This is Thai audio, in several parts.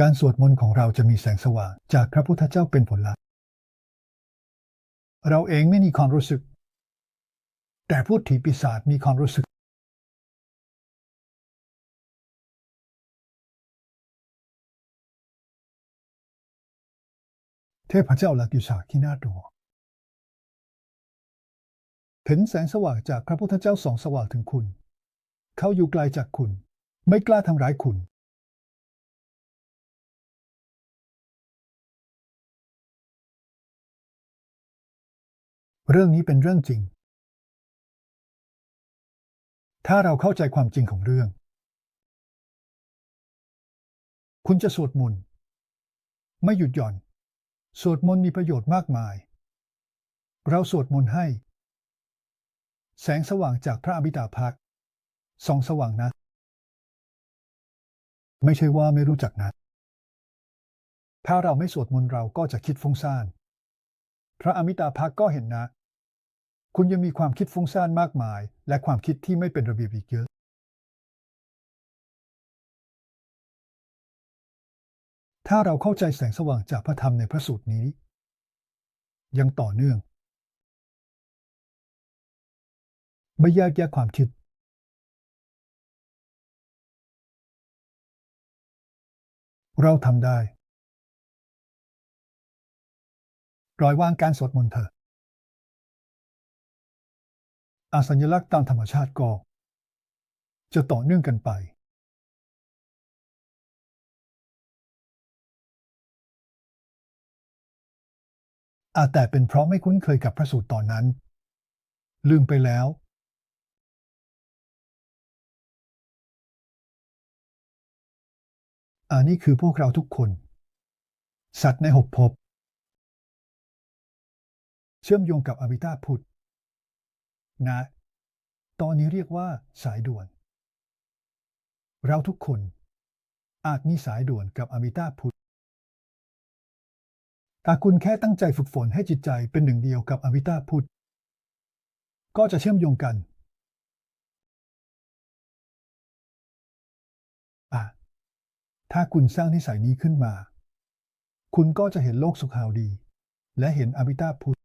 การสวดมนต์ของเราจะมีแสงสว่างจากพระพุทธเจ้าเป็นผลลัพธ์ เราเองไม่มีความรู้สึก แต่พูดถีปีศาจมีความรู้สึก เทพเจ้าหลักอยู่ฉากที่น้าตัวเห็นแสงสว่างจากพระพุทธเจ้าสองสว่างถึงคุณ เขาอยู่ไกลจากคุณ ไม่กล้าทำร้ายคุณ เรื่องนี้เป็นเรื่องจริง ถ้าเราเข้าใจความจริงของเรื่อง คุณจะสวดมนต์ไม่หยุดหย่อน สวดมนต์มีประโยชน์มากมาย เราสวดมนต์ให้ แสงสว่างจากพระอภิตาภักส่องสว่างนะ ไม่ใช่ว่าไม่รู้จักนะ ถ้าเราไม่สวดมนต์เราก็จะคิดฟุ้งซ่าน พระอมิตาภักก็เห็นนะ คุณยังมีความคิดฟุ้งซ่านมากมาย และความคิดที่ไม่เป็นระเบียบอีกเยอะ ถ้าเราเข้าใจแสงสว่างจากพระธรรมในพระสูตรนี้ ยังต่อเนื่อง ไม่แยกแยะความคิด เราทำได้ ปล่อยวางการสวดมนต์เถอะ อาสัญลักษณ์ตามธรรมชาติก็ จะต่อเนื่องกันไปอาจแต่เป็นเพราะไม่คุ้นเคยกับพระสูตรตอนนั้น ลืมไปแล้ว อันนี้คือพวกเราทุกคน สัตว์ในหกภพเชื่อมโยงกับอวิตาพุทธ นะ ตอนนี้เรียกว่าสายด่วน เราทุกคน อาจมีสายด่วนกับอวิตาพุทธถ้าคุณแค่ตั้งใจฝึกฝนให้จิตใจเป็นหนึ่งเดียวกับอวิตาพุทธก็จะเชื่อมโยงกันอะถ้าคุณสร้างนิสัยนี้ขึ้นมา คุณก็จะเห็นโลกสุขาวดี และเห็นอวิตาพุทธ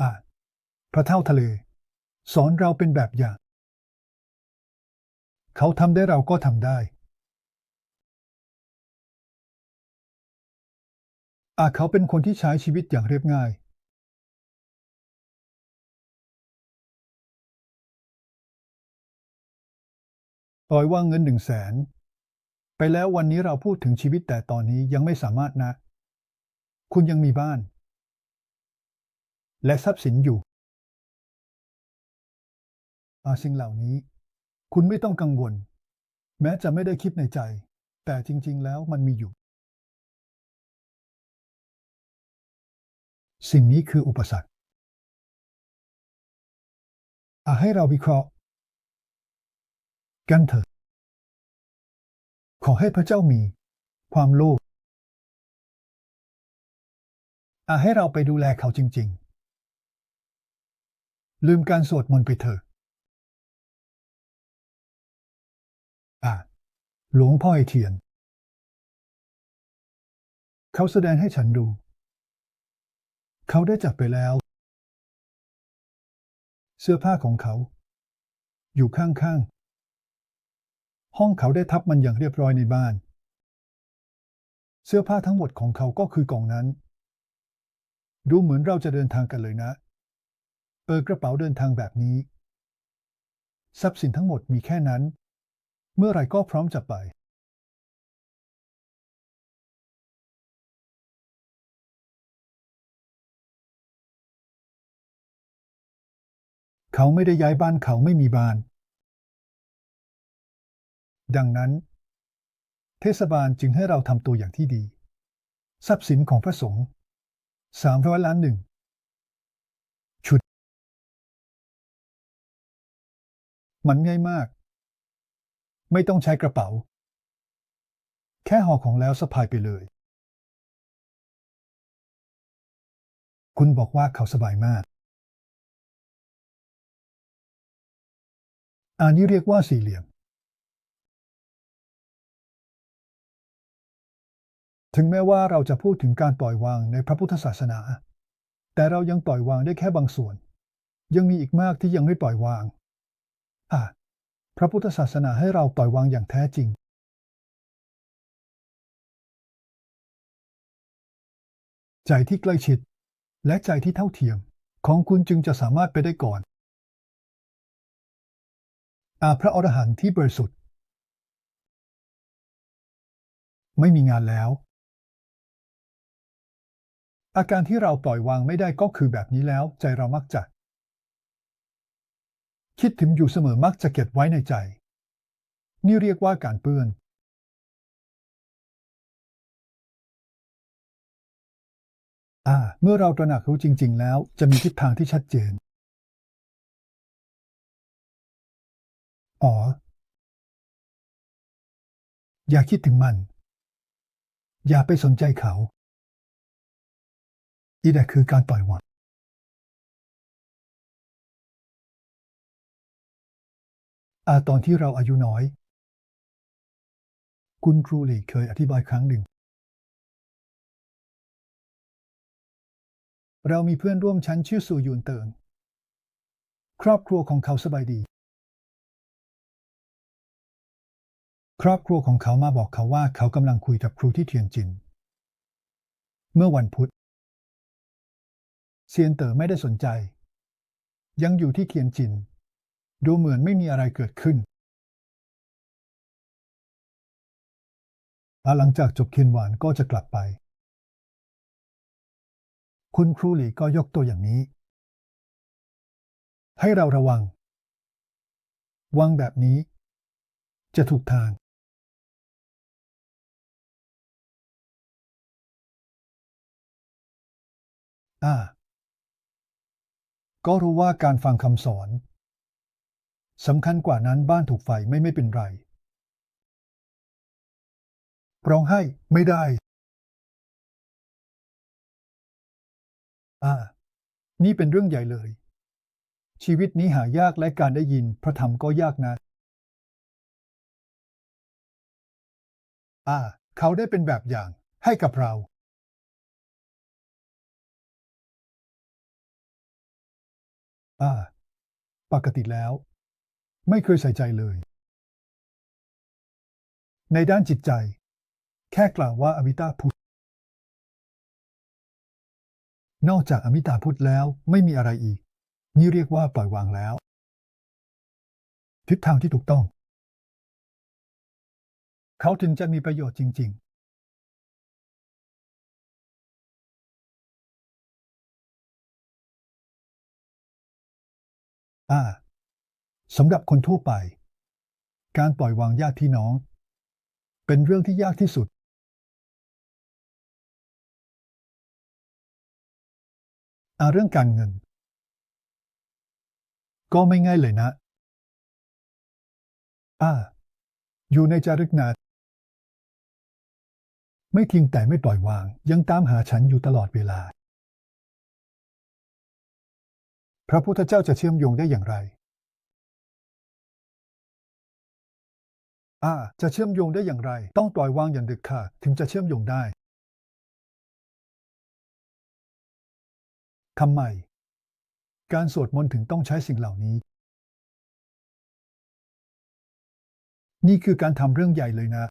อะพระเท่าทะเล สอนเราเป็นแบบอย่าง เขาทำได้เราก็ทำได้ อาเขาเป็นคนที่ใช้ชีวิตอย่างเรียบง่าย ปล่อยว่างเงินหนึ่งแสนไปแล้ววันนี้เราพูดถึงชีวิตแต่ตอนนี้ยังไม่สามารถนะ คุณยังมีบ้าน และทรัพย์สินอยู่อาสิ่งเหล่านี้ คุณไม่ต้องกังวล แม้จะไม่ได้คิดในใจ แต่จริง ๆ แล้วมันมีอยู่ สิ่งนี้คืออุปสรรคอาให้เราวิเคราะห์ กันเถอะขอให้พระเจ้ามี ความโลภอาให้เราไปดูแลเขาจริง ๆ ลืมการสวดมนต์ไปเถอะอ่าหลวงพ่อไอเทียน เขาแสดงให้ฉันดู เขาได้จับไปแล้ว เสื้อผ้าของเขา อยู่ข้างๆ ห้องเขาได้ทับมันอย่างเรียบร้อยในบ้าน เสื้อผ้าทั้งหมดของเขาก็คือกล่องนั้น ดูเหมือนเราจะเดินทางกันเลยนะ เออกระเป๋าเดินทางแบบนี้ ทรัพย์สินทั้งหมดมีแค่นั้น เมื่อไรก็พร้อมจะไป เขาไม่ได้ย้ายบ้านเขาไม่มีบ้าน ดังนั้น เทศบาลจึงให้เราทำตัวอย่างที่ดี ทรัพย์สินของพระสงฆ์สามร้อยล้านหนึ่ง มันง่ายมาก ไม่ต้องใช้กระเป๋า แค่ห่อของแล้วสะพายไปเลย คุณบอกว่าเขาสบายมาก อันนี้เรียกว่าสี่เหลี่ยม ถึงแม้ว่าเราจะพูดถึงการปล่อยวางในพระพุทธศาสนา แต่เรายังปล่อยวางได้แค่บางส่วน ยังมีอีกมากที่ยังไม่ปล่อยวาง อะพระพุทธศาสนาให้เราปล่อยวางอย่างแท้จริงใจที่ใกล้ชิด และใจที่เท่าเทียม ของคุณจึงจะสามารถไปได้ก่อน อาพระอรหันต์ที่บริสุทธิ์ ไม่มีงานแล้ว อาการที่เราปล่อยวางไม่ได้ก็คือแบบนี้แล้ว ใจเรามักจะ คิดถึงอยู่เสมอมักจะเก็บไว้ในใจ นี่เรียกว่าการเปื้อน อ่า เมื่อเราตระหนักรู้จริง ๆ แล้ว จะมีทิศทางที่ชัดเจน อ๋อ อย่าคิดถึงมัน อย่าไปสนใจเขาอีแดคือการปล่อยวาง ตอนที่เราอายุน้อย คุณครูหลีเคยอธิบายครั้งหนึ่ง เรามีเพื่อนร่วมชั้นชื่อซูยุนเติง ครอบครัวของเขาสบายดี ครอบครัวของเขามาบอกเขาว่าเขากำลังคุยกับครูที่เทียนจิน เมื่อวันพุธเซียนเต๋อไม่ได้สนใจ ยังอยู่ที่เทียนจิน ดูเหมือนไม่มีอะไรเกิดขึ้นและหลังจากจบเคียนหวานก็จะกลับไป คุณครูหลีก็ยกตัวอย่างนี้ ให้เราระวังวังแบบนี้ จะถูกทาง อ่า ก็รู้ว่าการฟังคำสอน สำคัญกว่านั้นบ้านถูกไฟไม่ไม่เป็นไร ร้องไห้ไม่ได้ อ่า นี่เป็นเรื่องใหญ่เลย ชีวิตนี้หายากและการได้ยินพระธรรมก็ยากนะอ่า เขาได้เป็นแบบอย่างให้กับเรา อ่า ปกติแล้ว ไม่เคยใส่ใจเลย ในด้านจิตใจ แค่กล่าวว่าอมิตาพุทธ นอกจากอมิตาพุทธแล้วไม่มีอะไรอีก นี่เรียกว่าปล่อยวางแล้ว ทิศทางที่ถูกต้อง เขาถึงจะมีประโยชน์จริงๆอ่า สำหรับคนทั่วไป การปล่อยวางญาติพี่น้อง เป็นเรื่องที่ยากที่สุด อาเรื่องการเงิน ก็ไม่ง่ายเลยนะ อ่า อยู่ในจารึกนาไม่ทิ้งแต่ไม่ปล่อยวาง ยังตามหาฉันอยู่ตลอดเวลา พระพุทธเจ้าจะเชื่อมโยงได้อย่างไร อ่าจะเชื่อมโยงได้อย่างไร ต้องปล่อยวางอย่างเด็ดขาดถึงจะเชื่อมโยงได้ทำไม การสวดมนต์ถึงต้องใช้สิ่งเหล่านี้ นี่คือการทำเรื่องใหญ่เลยนะ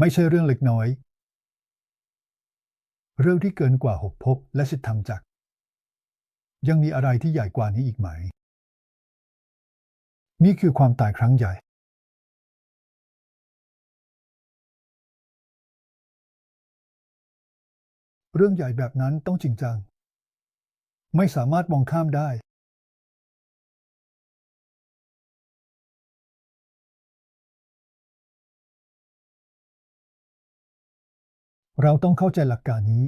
ไม่ใช่เรื่องเล็กน้อย เรื่องที่เกินกว่าหกภพและสิทธธรรมจักรยังมีอะไรที่ใหญ่กว่านี้อีกไหม นี่คือความตายครั้งใหญ่ เรื่องใหญ่แบบนั้นต้องจริงจัง ไม่สามารถมองข้ามได้เราต้องเข้าใจหลักการนี้